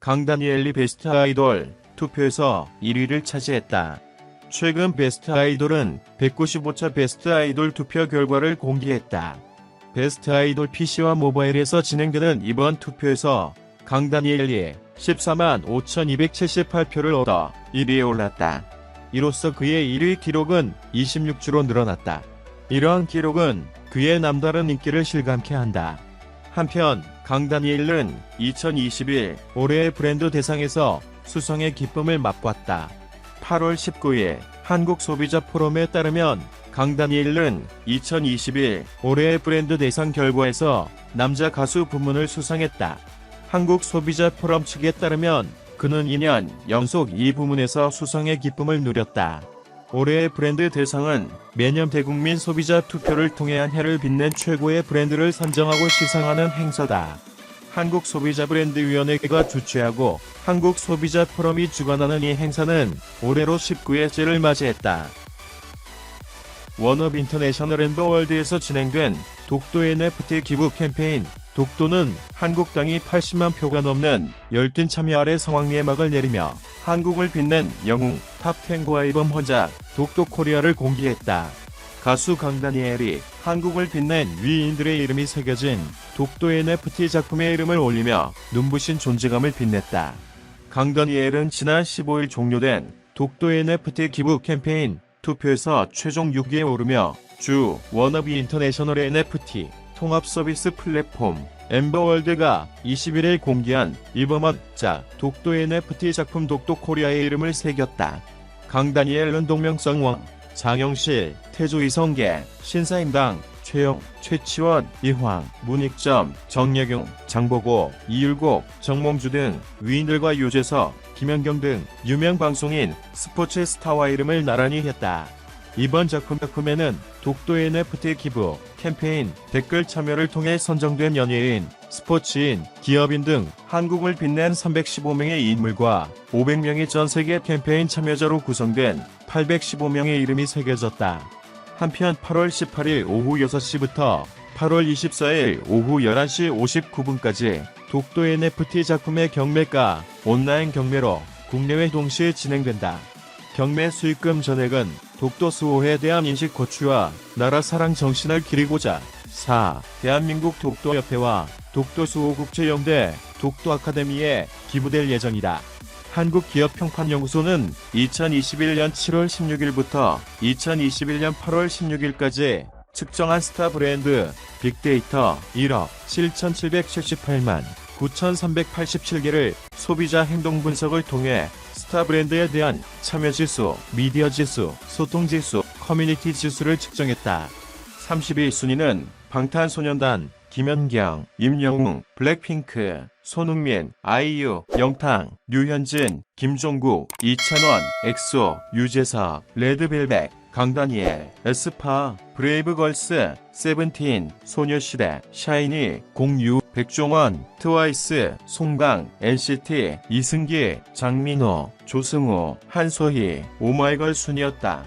강다니엘리 베스트 아이돌 투표에서 1위를 차지했다. 최근 베스트 아이돌은 195차 베스트 아이돌 투표 결과를 공개했다. 베스트 아이돌 PC와 모바일에서 진행되는 이번 투표에서 강다니엘리 14만 5,278표를 얻어 1위에 올랐다. 이로써 그의 1위 기록은 26주로 늘어났다. 이러한 기록은 그의 남다른 인기를 실감케 한다. 한편 강다니엘은 2021 올해의 브랜드 대상에서 수성의 기쁨을 맛봤다. 8월 19일 한국 소비자 포럼에 따르면 강다니엘은 2021 올해의 브랜드 대상 결과에서 남자 가수 부문을 수상했다. 한국 소비자 포럼 측에 따르면 그는 2년 연속 이 부문에서 수상의 기쁨을 누렸다. 올해의 브랜드 대상은 매년 대국민 소비자 투표를 통해 한 해를 빛낸 최고의 브랜드를 선정하고 시상하는 행사다. 한국 소비자 브랜드위원회가 주최하고 한국 소비자 포럼이 주관하는 이 행사는 올해로 19회째를 맞이했다. 워너비 인터내셔널 엠버월드에서 진행된 독도 NFT 기부 캠페인 독도는 한국당이 80만 표가 넘는 열띤 참여 아래 성황리에 막을 내리며 한국을 빛낸 영웅 탑10과 앨범 헌작 독도 코리아를 공개했다. 가수 강다니엘이 한국을 빛낸 위인들의 이름이 새겨진 독도 NFT 작품의 이름을 올리며 눈부신 존재감을 빛냈다. 강다니엘은 지난 15일 종료된 독도 NFT 기부 캠페인 투표에서 최종 6위에 오르며 주 워너비 인터내셔널 NFT 통합 서비스 플랫폼 엠버월드가 21일 공개한 이범학자 독도 NFT 작품 독도 코리아의 이름을 새겼다. 강다니엘 은 동명성왕, 장영실, 태조 이성계, 신사임당, 최영, 최치원, 이황, 문익점, 정예경, 장보고, 이율곡, 정몽주 등 위인들과 유재석, 김연경 등 유명 방송인 스포츠 스타와 이름을 나란히 했다. 이번 작품 작품에는 독도 NFT 기부, 캠페인, 댓글 참여를 통해 선정된 연예인, 스포츠인, 기업인 등 한국을 빛낸 315명의 인물과 500명의 전 세계 캠페인 참여자로 구성된 815명의 이름이 새겨졌다. 한편 8월 18일 오후 6시부터 8월 24일 오후 11시 59분까지 독도 NFT 작품의 경매가 온라인 경매로 국내외 동시에 진행된다. 경매 수익금 전액은 독도 수호에 대한 인식 고취와 나라 사랑 정신을 기리고자 4. 대한민국 독도협회와 독도수호국제연대 독도아카데미에 기부될 예정이다. 한국기업평판연구소는 2021년 7월 16일부터 2021년 8월 16일까지 측정한 스타 브랜드 빅데이터 1억 7,778만 9,387개를 소비자 행동 분석을 통해 스타 브랜드에 대한 참여 지수, 미디어 지수, 소통 지수, 커뮤니티 지수를 측정했다. 31순위는 방탄소년단, 김연경, 임영웅, 블랙핑크, 손흥민, 아이유, 영탕, 류현진, 김종국, 이찬원, 엑소, 유재석, 레드벨벳, 강다니엘, 에스파, 브레이브걸스, 세븐틴, 소녀시대, 샤이니, 공유, 백종원, 트와이스, 송강, NCT, 이승기, 장민호, 조승우, 한소희, 오마이걸 순이었다.